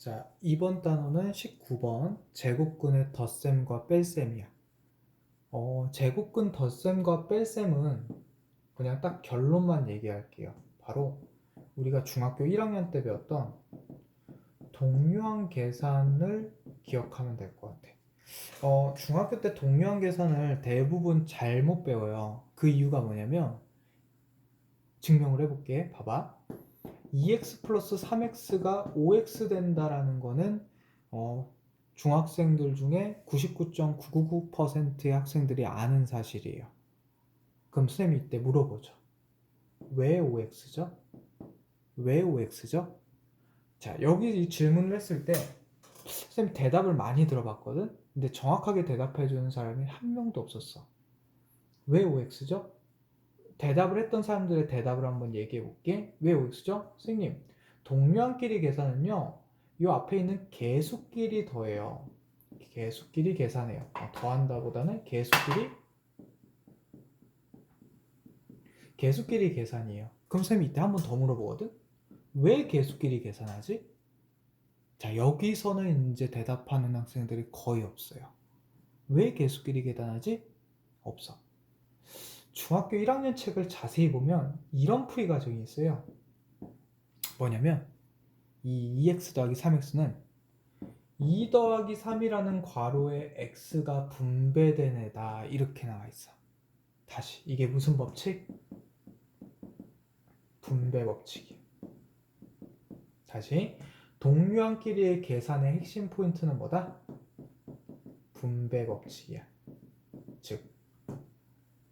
자, 이번 단어는 19번 제곱근의 덧셈과 뺄셈이야. 어, 제곱근 덧셈과 뺄셈은 그냥 딱 결론만 얘기할게요. 바로 우리가 중학교 1학년 때 배웠던 동류항 계산을 기억하면 될 것 같아. 어, 중학교 때 동류항 계산을 대부분 잘못 배워요. 그 이유가 뭐냐면 증명을 해볼게. 봐봐. 2x 플러스 3x가 5x 된다라는 거는 어, 중학생들 중에 99.999%의 학생들이 아는 사실이에요. 그럼 쌤이 이때 물어보죠. 왜 5x죠? 왜 5x죠? 자, 여기 이 질문을 했을 때, 쌤 대답을 많이 들어봤거든? 근데 정확하게 대답해주는 사람이 한 명도 없었어. 왜 5x죠? 대답을 했던 사람들의 대답을 한번 얘기해 볼게. 왜 5x죠? 선생님, 동류항끼리 계산은요, 이 앞에 있는 개수끼리 더해요. 개수끼리 계산해요. 어, 더한다 보다는 개수끼리 개수끼리 계산이에요. 그럼 쌤이 이때 한 번 더 물어보거든? 왜 개수끼리 계산하지? 자, 여기서는 이제 대답하는 학생들이 거의 없어요. 왜 개수끼리 계산하지? 없어. 중학교 1학년 책을 자세히 보면 이런 풀이 과정이 있어요. 뭐냐면 이 2x 더하기 3x는 2 더하기 3이라는 괄호에 x가 분배된 애다 이렇게 나와 있어. 다시 이게 무슨 법칙? 분배 법칙이야. 다시 동류항끼리의 계산의 핵심 포인트는 뭐다? 분배 법칙이야. 즉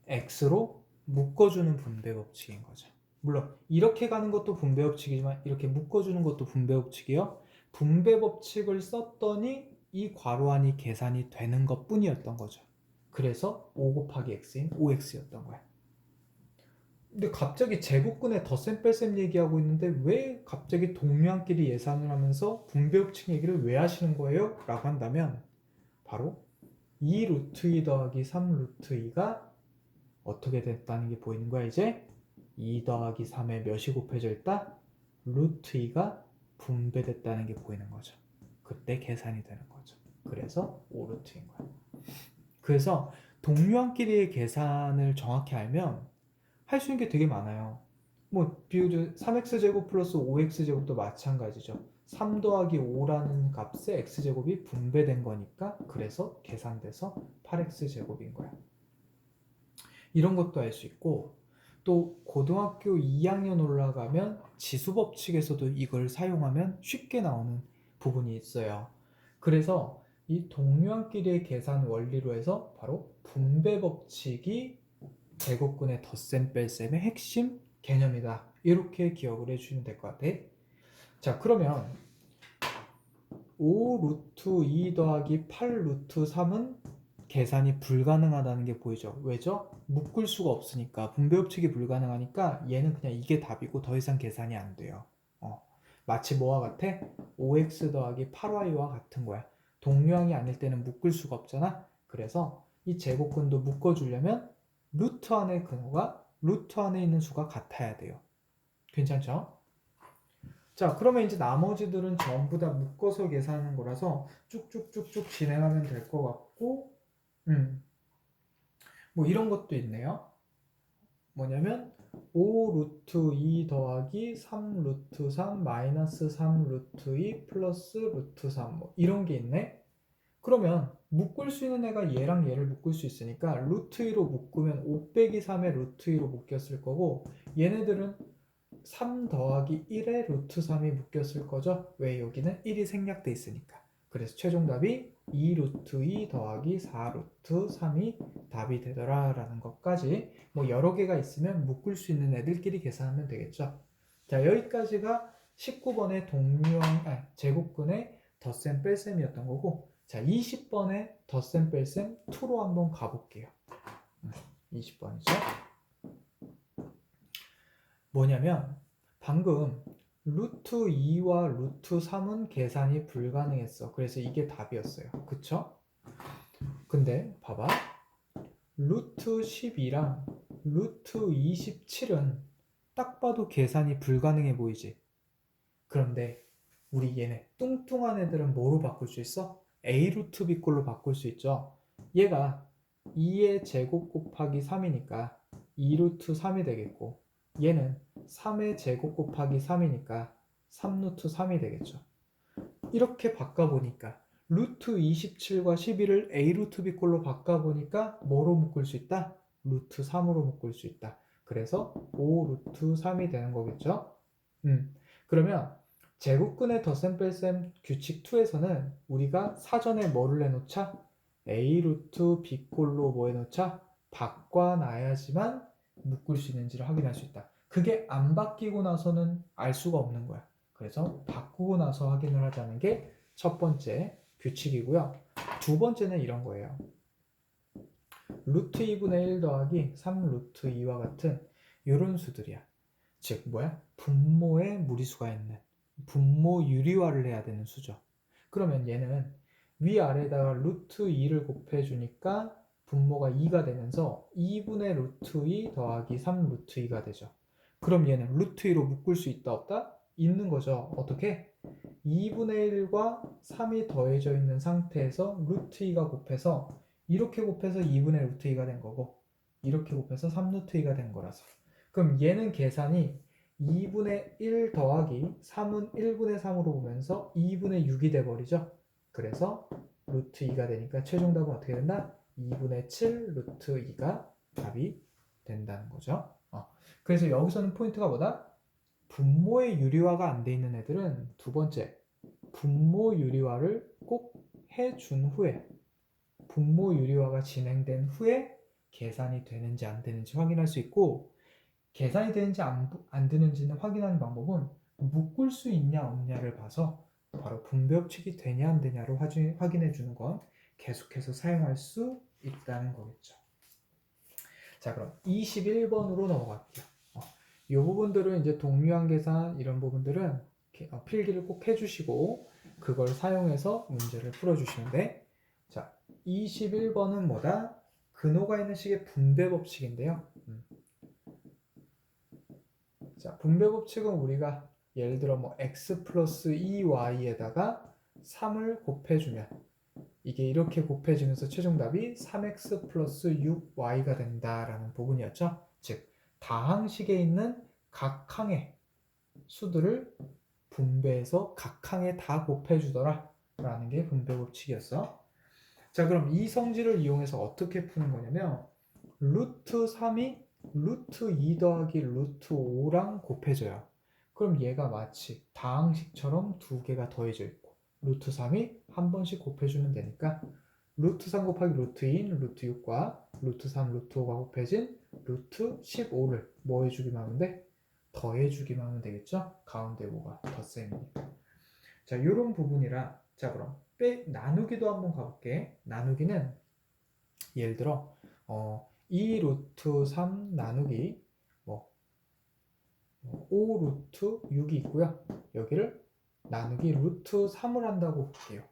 x로 묶어주는 분배 법칙인 거죠. 물론 이렇게 가는 것도 분배 법칙이지만 이렇게 묶어주는 것도 분배 법칙이요. 분배 법칙을 썼더니 이 괄호 안이 계산이 되는 것 뿐이었던 거죠. 그래서 5 곱하기 x인 5x였던 거야. 근데 갑자기 제곱근의 덧셈 뺄셈 얘기하고 있는데 왜 갑자기 동류항끼리 예산을 하면서 분배 법칙 얘기를 왜 하시는 거예요? 라고 한다면 바로 2 루트 2 더하기 3 루트 2가 어떻게 됐다는 게 보이는 거야 이제? 2 더하기 3에 몇이 곱해져 있다? 루트 2가 분배됐다는 게 보이는 거죠. 그때 계산이 되는 거죠. 그래서 5루트인 거야. 그래서 동류항끼리의 계산을 정확히 알면 할 수 있는 게 되게 많아요. 뭐 비교적 3x제곱 플러스 5x제곱도 마찬가지죠. 3 더하기 5라는 값에 x제곱이 분배된 거니까 그래서 계산돼서 8x제곱인 거야 이런 것도 알 수 있고 또 고등학교 2학년 올라가면 지수 법칙에서도 이걸 사용하면 쉽게 나오는 부분이 있어요. 그래서 이 동류항끼리의 계산 원리로 해서 바로 분배 법칙이 제곱근의 덧셈 뺄셈의 핵심 개념이다. 이렇게 기억을 해주시면 될 것 같아. 자 그러면 5 루트 2 더하기 8 루트 3은 계산이 불가능하다는 게 보이죠. 왜죠? 묶을 수가 없으니까 분배 법칙이 불가능하니까 얘는 그냥 이게 답이고 더 이상 계산이 안 돼요. 어. 마치 뭐와 같아? 5x 더하기 8y와 같은 거야. 동류항이 아닐 때는 묶을 수가 없잖아. 그래서 이 제곱근도 묶어주려면 루트 안의 근호가 루트 안에 있는 수가 같아야 돼요. 괜찮죠? 자, 그러면 이제 나머지들은 전부 다 묶어서 계산하는 거라서 쭉쭉쭉쭉 진행하면 될 것 같고, 음. 뭐 이런 것도 있네요. 뭐냐면 5 루트 2 더하기 3 루트 3 마이너스 3 루트 2 플러스 루트 3 뭐 이런 게 있네. 그러면 묶을 수 있는 애가 얘랑 얘를 묶을 수 있으니까 루트 2로 묶으면 5 빼기 3의 루트 2로 묶였을 거고 얘네들은 3 더하기 1의 루트 3이 묶였을 거죠. 왜 여기는 1이 생략돼 있으니까. 그래서 최종 답이 2 루트 2 더하기 4 루트 3이 답이 되더라 라는 것까지 뭐 여러 개가 있으면 묶을 수 있는 애들끼리 계산하면 되겠죠. 자 여기까지가 19번의 동류항 아, 제곱근의 덧셈 뺄셈이었던 거고 자 20번의 덧셈 뺄셈 2로 한번 가볼게요. 20번이죠. 뭐냐면 방금 루트 2와 루트 3은 계산이 불가능했어. 그래서 이게 답이었어요. 그쵸? 근데 봐봐. 루트 12랑 루트 27은 딱 봐도 계산이 불가능해 보이지. 그런데 우리 얘네 뚱뚱한 애들은 뭐로 바꿀 수 있어? a 루트 b 꼴로 바꿀 수 있죠. 얘가 2의 제곱 곱하기 3이니까 2 루트 3이 되겠고 얘는 3의 제곱 곱하기 3이니까 3 루트 3이 되겠죠. 이렇게 바꿔보니까 루트 27과 11을 a 루트 b 꼴로 바꿔보니까 뭐로 묶을 수 있다? 루트 3으로 묶을 수 있다. 그래서 5 루트 3이 되는 거겠죠? 음, 그러면 제곱근의 덧셈 뺄셈 규칙 2에서는 우리가 사전에 뭐를 해놓자? a 루트 b 꼴로 뭐 해놓자? 바꿔놔야지만 묶을 수 있는지를 확인할 수 있다. 그게 안 바뀌고 나서는 알 수가 없는 거야. 그래서 바꾸고 나서 확인을 하자는 게 첫 번째 규칙이고요. 두 번째는 이런 거예요. 루트 2분의 1 더하기 3 루트 2와 같은 이런 수들이야. 즉 뭐야? 분모에 무리수가 있는 분모 유리화를 해야 되는 수죠. 그러면 얘는 위아래에다가 루트 2를 곱해주니까 분모가 2가 되면서 2분의 루트 2 더하기 3 루트 2가 되죠. 그럼 얘는 루트 2로 묶을 수 있다 없다? 있는 거죠. 어떻게? 2분의 1과 3이 더해져 있는 상태에서 루트 2가 곱해서 이렇게 곱해서 2분의 루트 2가 된 거고 이렇게 곱해서 3 루트 2가 된 거라서 그럼 얘는 계산이 2분의 1 더하기 3은 1분의 3으로 보면서 2분의 6이 돼버리죠. 그래서 루트 2가 되니까 최종 답은 어떻게 된다? 2분의 7 루트 2가 답이 된다는 거죠. 어. 그래서 여기서는 포인트가 뭐다? 분모의 유리화가 안 돼 있는 애들은 두 번째 분모 유리화를 꼭 해준 후에 분모 유리화가 진행된 후에 계산이 되는지 안 되는지 확인할 수 있고 계산이 되는지 안, 안 되는지는 확인하는 방법은 묶을 수 있냐 없냐를 봐서 바로 분배법칙이 되냐 안 되냐를 확인해 주는 건 계속해서 사용할 수 있다는 거겠죠. 자 그럼 21번으로 넘어갈게요. 어, 이 부분들은 이제 동류한 계산 이런 부분들은 어, 필기를 꼭 해주시고 그걸 사용해서 문제를 풀어주시는데 자 21번은 뭐다? 근호가 있는 식의 분배 법칙인데요. 음. 자 분배 법칙은 우리가 예를 들어 뭐 x 플러스 2y에다가 3을 곱해주면 이게 이렇게 곱해지면서 최종답이 3x 플러스 6y가 된다라는 부분이었죠. 즉 다항식에 있는 각 항의 수들을 분배해서 각 항에 다 곱해주더라 라는 게 분배 법칙이었어. 자 그럼 이 성질을 이용해서 어떻게 푸는 거냐면 루트 3이 루트 2 더하기 루트 5랑 곱해져요. 그럼 얘가 마치 다항식처럼 두 개가 더해져 있고 루트 3이 한 번씩 곱해주면 되니까 루트 3 곱하기 루트 2인 루트 6과 루트 3 루트 5가 곱해진 루트 15를 뭐 해주기만 하면 돼? 더해주기만 하면 되겠죠? 가운데 5가 덧셈이니까 자 이런 부분이라 자 그럼 빼 나누기도 한번 가볼게 나누기는 예를 들어 어, 2 루트 3 나누기 뭐5 루트 6이 있고요 여기를 나누기 루트 3을 한다고 볼게요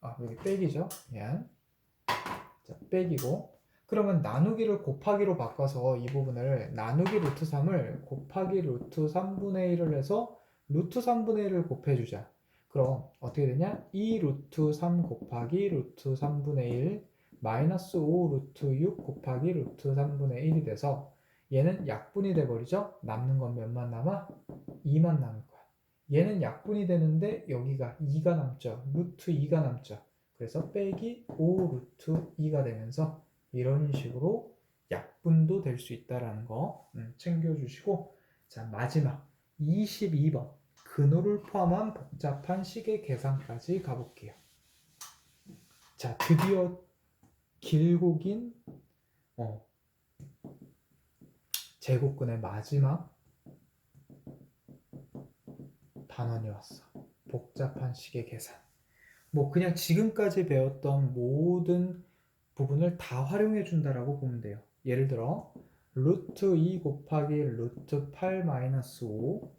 아 여기 빼기죠 미안 자 빼기고 그러면 나누기를 곱하기로 바꿔서 이 부분을 나누기 루트 3을 곱하기 루트 3분의 1을 해서 루트 3분의 1을 곱해주자. 그럼 어떻게 되냐? 2 루트 3 곱하기 루트 3분의 1 마이너스 5 루트 6 곱하기 루트 3분의 1이 돼서 얘는 약분이 돼버리죠? 남는 건 몇만 남아? 2만 남을 거야. 얘는 약분이 되는데 여기가 2가 남죠. 루트 2가 남죠. 그래서 빼기 5 루트 2가 되면서 이런 식으로 약분도 될 수 있다라는 거 음, 챙겨주시고 자 마지막 22번 근호를 포함한 복잡한 식의 계산까지 가볼게요. 자 드디어 길고 긴 어, 제곱근의 마지막 단원이 왔어. 복잡한 식의 계산. 뭐 그냥 지금까지 배웠던 모든 부분을 다 활용해 준다라고 보면 돼요. 예를 들어 루트 2 곱하기 루트 8 마이너스 5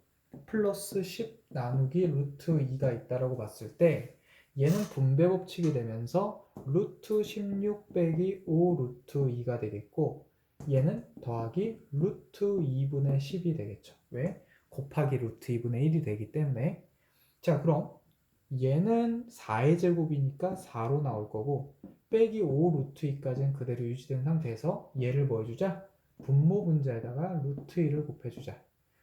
플러스 10 나누기 루트 2가 있다라고 봤을 때 얘는 분배 법칙이 되면서 루트 16 빼기 5 루트 2가 되겠고 얘는 더하기 루트 2분의 10이 되겠죠. 왜? 곱하기 루트 2분의 1이 되기 때문에 자, 그럼 얘는 4의 제곱이니까 4로 나올 거고 빼기 5 루트 2까지는 그대로 유지된 상태에서 얘를 뭐 해주자? 분모 분자에다가 루트 2를 곱해주자.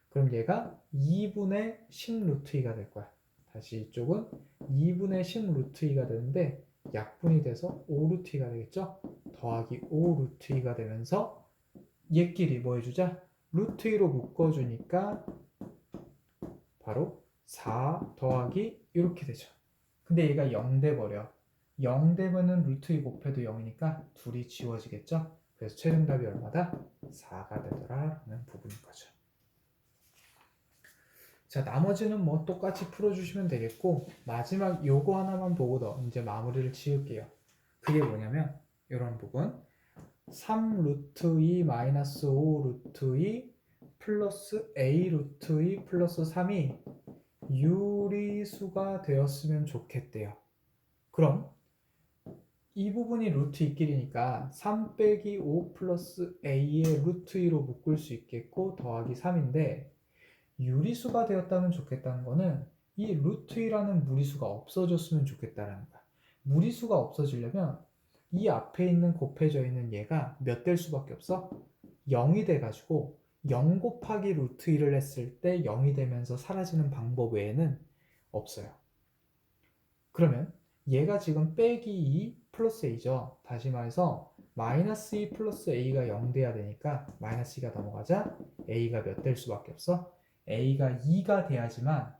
그럼 얘가 2분의 10 루트 2가 될 거야. 다시 이쪽은 2분의 10 루트 2가 되는데 약분이 돼서 5 루트 2가 되겠죠? 더하기 5 루트 2가 되면서 얘끼리 뭐 해주자? 루트 2로 묶어주니까 바로 4 더하기 이렇게 되죠. 근데 얘가 0 돼버려. 0 되면은 루트 2 곱해도 0이니까 둘이 지워지겠죠? 그래서 최종답이 얼마다? 4가 되더라라는 부분인 거죠. 자, 나머지는 뭐 똑같이 풀어주시면 되겠고 마지막 요거 하나만 보고도 이제 마무리를 지을게요. 그게 뭐냐면 이런 부분 3 루트 2 마이너스 5 루트 2 플러스 a 루트 2 플러스 3이 유리수가 되었으면 좋겠대요. 그럼 이 부분이 루트 2끼리니까 3 빼기 5 플러스 a의 루트 2로 묶을 수 있겠고 더하기 3인데 유리수가 되었다면 좋겠다는 거는 이 루트 2라는 무리수가 없어졌으면 좋겠다라는 거야. 무리수가 없어지려면 이 앞에 있는 곱해져 있는 얘가 몇 될 수밖에 없어? 0이 돼가지고 0 곱하기 루트 2를 했을 때 0이 되면서 사라지는 방법 외에는 없어요. 그러면 얘가 지금 빼기 2 플러스 a죠. 다시 말해서 마이너스 2 플러스 a가 0 돼야 되니까 마이너스 2가 넘어가자 a가 몇 될 수밖에 없어? a가 2가 돼야지만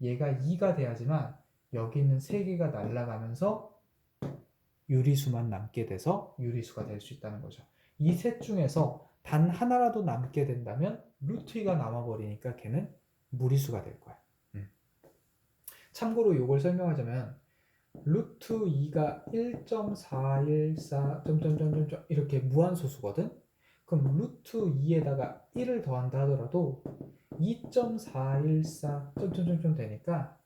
얘가 2가 돼야지만 여기 있는 3개가 날아가면서 유리수만 남게 돼서 유리수가 될 수 있다는 거죠. 이 셋 중에서 단 하나라도 남게 된다면 루트 2가 남아버리니까 걔는 무리수가 될 거야. 음. 참고로 이걸 설명하자면 루트 2가 1.414 점점점점 이렇게 무한소수거든. 그럼 루트 2에다가 1을 더한다 하더라도 2.414 점점점점 되니까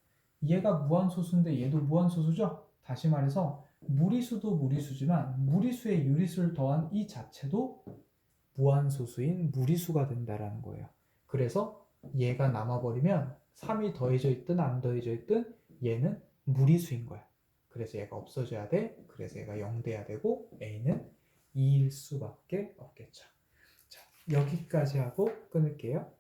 얘가 무한소수인데 얘도 무한소수죠? 다시 말해서 무리수도 무리수지만 무리수에 유리수를 더한 이 자체도 무한소수인 무리수가 된다라는 거예요. 그래서 얘가 남아버리면 3이 더해져 있든 안 더해져 있든 얘는 무리수인 거야. 그래서 얘가 없어져야 돼. 그래서 얘가 0 돼야 되고 a는 2일 수밖에 없겠죠. 자, 여기까지 하고 끊을게요.